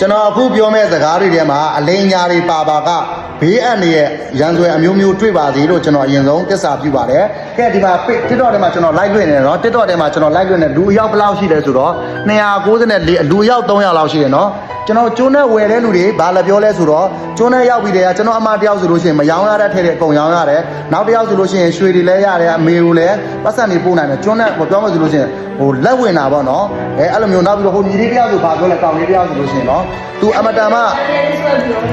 ကျွန်တော်အခုပြောမယ့်စကားတွေထဲမှာအလိန်ညာတွေပါပါကဘေးအန္တရာယ်ရန်ဆွဲအမျိုးမျိုးတွေ့ပါစေလို့ကျွန်တော်အရင်ဆုံးတစ္ဆာပြုပါတယ်။ကဲဒီမှာ TikTok ထဲမှာကျွန်တော် live လွှင့်နေတယ်နော် TikTok ထဲမှာကျွန်တော် live လွှင့်နေလူအယောက်ဘယ်လောက်ရှိလဲဆိုတော့294လူအယောက်300လောက်ရှိတယ်နော်။ ကျွန်တော်ကျိုးနဲ့ဝယ်တဲ့လူတွေဘာလည်းပြောလဲဆိုတော့ကျိုးနဲ့ရောက်ပြီးတည်းကကျွန်တော်အမတယောက်ဆိုလို့ရှိရင်မရောင်းရတဲ့ထဲတဲ့အကုန်ရောင်းရတယ်နောက်တယောက်ဆိုလို့ရှိရင်ရွှေတွေလည်းရတယ်အမေကိုလည်းပတ်စံတွေပို့နိုင်တယ်ကျိုးနဲ့ပြောမှဆိုလို့ရှိရင်ဟိုလက်ဝင်တာပေါ့နော်အဲအဲ့လိုမျိုးနောက်ပြီးတော့ဟိုညီလေးတယောက်ဆိုဘာပြောလဲတောင်လေးတယောက်ဆိုလို့ရှိရင်နော် तू အမတန်မ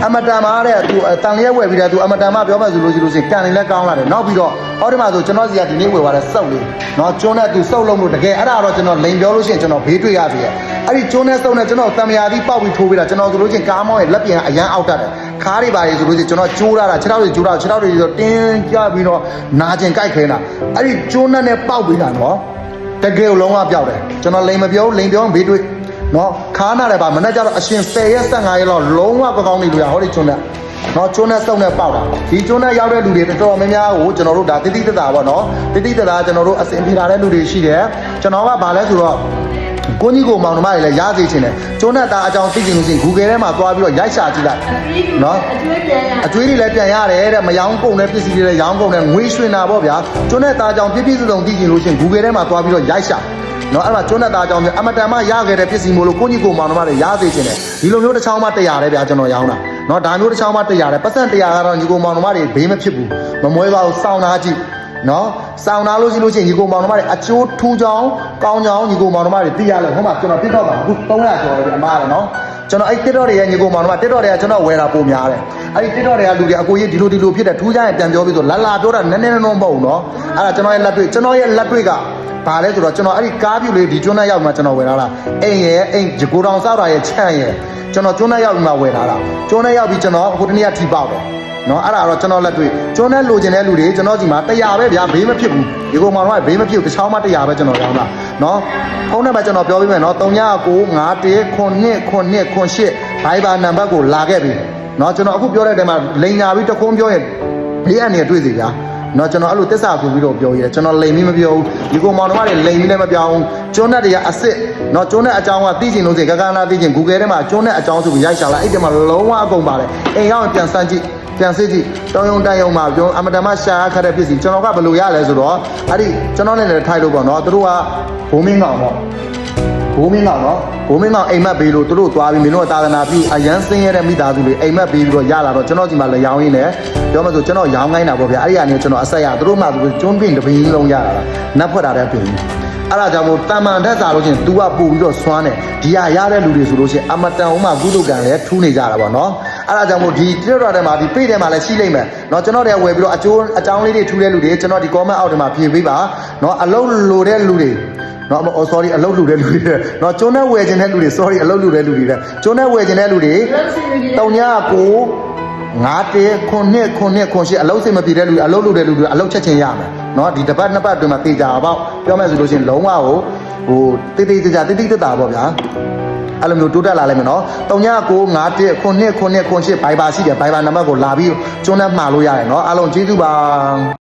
အမတန်မတဲ့ तू တန်လေးဝယ်ပြီးတဲ့ तू အမတန်မပြောမှဆိုလို့ရှိလို့ရှိရင်ကန်နေလည်းကောင်းလာတယ်နောက်ပြီးတော့ဟောဒီမှာဆိုကျွန်တော်စီကဒီနေ့ဝယ်သွားတဲ့စုပ်လေးနော်ကျိုးနဲ့ तू စုပ်လုံးလို့တကယ်အဲ့ဒါတော့ကျွန်တော်လိန်ပြောလို့ရှိရင်ကျွန်တော်ဘေးတွေ့ရပြီအဲ့ဒီကျိုးနဲ့စုပ်နဲ့ကျွန်တော်တံမြာသီးပေါက်ပြီးထိုးပေးတာကျွန်တော်ဆိုလို့ချင်းကားမောင်းရဲ့လက်ပြန်အရန်အောက်တတ်တယ်ခါးတွေပါတယ်ဆိုလို့ချင်းကျွန်တော်ကျိုးရတာခြေထောက်တွေကျိုးတာခြေထောက်တွေဆိုတင်းကြပြီးတော့နာကျင်ကြိုက်ခဲတာအဲ့ဒီကျိုးနဲ့နဲ့ပေါက်ပေးတာနော်တကယ်လုံးဝပြောက်တယ်ကျွန်တော်လိန်မပြောလိန်ပြောဘေးတွေးနော်ခါးနာတယ်ပါမနေ့ကျတော့အရှင်10ရက်15ရက်လောက်လုံးဝကောင်းနေလို့ရဟောဒီကျွန်းနဲ့နော်ကျွန်းနဲ့စုံနဲ့ပေါက်တာဒီကျွန်းနဲ့ရောက်တဲ့လူတွေတော်တော်များများကိုကျွန်တော်တို့ဒါတိတိတသာပေါ့နော်တိတိတသာကျွန်တော်တို့အစဉ်ပြေလာတဲ့လူတွေရှိတယ်ကျွန်တော်ကဗာလဲဆိုတော့ ကိုကြီးကိုမောင်နှမတွေလည်းရားစေချင်တယ်ကျွန်းနဲ့သားအကြောင်းသိချင်လို့ရှိရင် Google ထဲမှာသွားပြီးတော့ရိုက်ရှာကြည့်လိုက်နော်အကျွေးပြန်ရအကျွေးတွေလည်းပြန်ရတယ်တဲ့မယောင်းကုန်တဲ့ပစ္စည်းတွေလည်းရောင်းကုန်တယ်ငွေရွှင်တာပေါ့ဗျာကျွန်းနဲ့သားအကြောင်းပြည့်ပြည့်စုံစုံသိချင်လို့ရှိရင် Google ထဲမှာသွားပြီးတော့ရိုက်ရှာနော်အဲ့မှာကျွန်းနဲ့သားအကြောင်းအမတန်မှရခဲ့တဲ့ပစ္စည်းမို့လို့ကိုကြီးကိုမောင်နှမတွေရားစေချင်တယ်ဒီလိုမျိုးတစ်ချောင်းမှ100တဲ့ဗျာကျွန်တော်ရောင်းတာနော်ဒါမျိုးတစ်ချောင်းမှ100တဲ့ပတ်စံ100ကတော့ညီကိုမောင်နှမတွေဘေးမဖြစ်ဘူးမမွဲပါဘူးစောင်းသားကြည့် နော်စောင်းသားလို့ရှိလို့ရှိရင်ညီကိုမောင်နှမတွေအကျိုးထူးချောင်းကောင်းချောင်းညီကိုမောင်နှမတွေသိရလဲဟိုမှာကျွန်တော် TikTok မှာအခု300ကျော်တယ်အမားတယ်နော်ကျွန်တော်အဲ့ TikTok တွေရဲ့ညီကိုမောင်နှမ TikTok တွေကကျွန်တော်ဝယ်တာပုံများတယ်အဲ့ဒီ TikTok တွေကလူတွေအကိုကြီးဒီလိုဒီလိုဖြစ်တယ်ထူးခြားရင်ပြန်ပြောပြီးဆိုလာလာပြောတာနည်းနည်းနော်မဟုတ်ဘူးနော်အဲ့ဒါကျွန်တော်ရဲ့လက်တွေ့ကျွန်တော်ရဲ့လက်တွေ့ကဘာလဲဆိုတော့ကျွန်တော်အဲ့ဒီကားပြူလေးဒီကျွန်းနဲ့ရောက်မှကျွန်တော်ဝယ်လာတာအိမ်ရဲ့အိမ်ဂျကိုတောင်စောက်တာရဲ့ချန့်ရဲ့ကျွန်တော်ကျွန်းနဲ့ရောက်ပြီးမှဝယ်လာတာကျွန်းနဲ့ရောက်ပြီးကျွန်တော်ဟိုတနေ့ကထီပေါက်တယ် နော်အဲ့ဒါတော့ကျွန်တော်လက်တွေ့ကျွန်းနဲ့လိုချင်တဲ့လူတွေကျွန်တော်ဒီမှာ100ပဲဗျာဘေးမဖြစ်ဘူးဒီကောင်မောင်တော့ဘေးမဖြစ်ဘူးတစ်ချောင်းမှ100ပဲကျွန်တော်ရောင်းတာနော်ဖုန်းနံပါတ်ကျွန်တော်ပြောပေးမယ်နော်39951998ဘိုင်ဘာနံပါတ်ကိုလာခဲ့ပြီနော်ကျွန်တော်အခုပြောတဲ့အချိန်မှာလိန်ညာပြီးတခုံးပြောရင်ဘေးအန္တရာယ် တွေ့စီဗျာနော်ကျွန်တော်အဲ့လိုတစ္ဆာဆိုပြီးတော့ပြောရဲကျွန်တော်လိန်ပြီးမပြောဘူးဒီကောင်မောင်တော့တွေလိန်ပြီးလည်းမပြောင်းကျွန်းနဲ့တွေကအစ်စ်နော်ကျွန်းနဲ့အကြောင်းကသိချင်လို့စိကကနာသိချင် Google ထဲမှာကျွန်းနဲ့အကြောင်းဆိုပြီးရိုက်ရှာလိုက်အဲ့ဒီမှာလုံးဝအကုန်ပါတယ်အိမ်ရောက်ရင်ပြန်စမ်းကြည့်ပြန်စစ်ကြည့်တောင်းယုံတန်ယုံမှာပြောအမတမရှာခတ်တဲ့ပစ္စည်းကျွန်တော်ကဘယ်လိုရလဲဆိုတော့အဲ့ဒီကျွန်တော်နဲ့လည်းထိုက်လို့ပေါ့နော်သူတို့ကဘုံမင်းကောင်ပေါ့ ဘိုးမင်းကောင်နော်ဘိုးမင်းကောင်အိမ်မက်ပေးလို့သူတို့သွားပြီးမင်းတို့သာသနာပြုအရန်စင်းရတဲ့မိသားစုတွေအိမ်မက်ပေးပြီးတော့ရလာတော့ကျွန်တော်ဒီမှာလည်းရောင်းရင်းနဲ့ပြောမှဆိုကျွန်တော်ရောင်းခိုင်းတာပေါ့ဗျာအဲ့ဒီကနေကျွန်တော်အဆက်ရသူတို့မှသူကျွန်းပင်တပင်းလုံးရတာလားနတ်ဖွက်တာတဲ့ပင်အဲ့ဒါကြောင့်မို့တာမန်တက်စားလို့ချင်း तू ကပို့ပြီးတော့စွမ်းတယ်ဒီဟာရတဲ့လူတွေဆိုလို့ချင်းအမတန်ဥမာကုသကံလည်းထူးနေကြတာပေါ့နော်အဲ့ဒါကြောင့်မို့ဒီတိရတော်ထဲမှာဒီပိတ်ထဲမှာလည်းရှိလိမ့်မယ်เนาะကျွန်တော်တွေကဝယ်ပြီးတော့အကျိုးအကြောင်းလေးတွေထူးတဲ့လူတွေကျွန်တော်ဒီ comment အောက်ထဲမှာဖြေပေးပါเนาะအလုံးလိုတဲ့လူတွေ နော်အော် sorry အလုပ်လူတဲ့လူတွေနော်ကျွန်းနဲ့ဝယ်ခြင်းတဲ့လူတွေ sorry အလုပ်လူတဲ့လူတွေတဲ့ကျွန်းနဲ့ဝယ်ခြင်းတဲ့လူတွေလောက်စီရည်တုံညာကိုငါတေခုနှစ်ခုနှစ်ခုရှိအလုပ်စိတ်မပြေတဲ့လူတွေအလုပ်လူတဲ့လူတွေအလုပ်ချက်ချင်းရမယ်နော်ဒီတစ်ပတ်နှစ်ပတ်အတွင်းမှာတေချာပေါ့ပြောမယ်ဆိုလို့ရှိရင်လုံးဝကိုဟိုတိတိကျကျတိတိတတာပေါ့ဗျာအဲ့လိုမျိုးတိုးတက်လာလိမ့်မယ်နော်။တုံညာကို9တက်ခုနှစ်ခုနှစ်ခုရှိဘိုင်ဘာရှိတယ်ဘိုင်ဘာနံပါတ်ကိုလာပြီးကျွန်းနဲ့မှာလို့ရတယ်နော်။အားလုံးကျေးဇူးပါ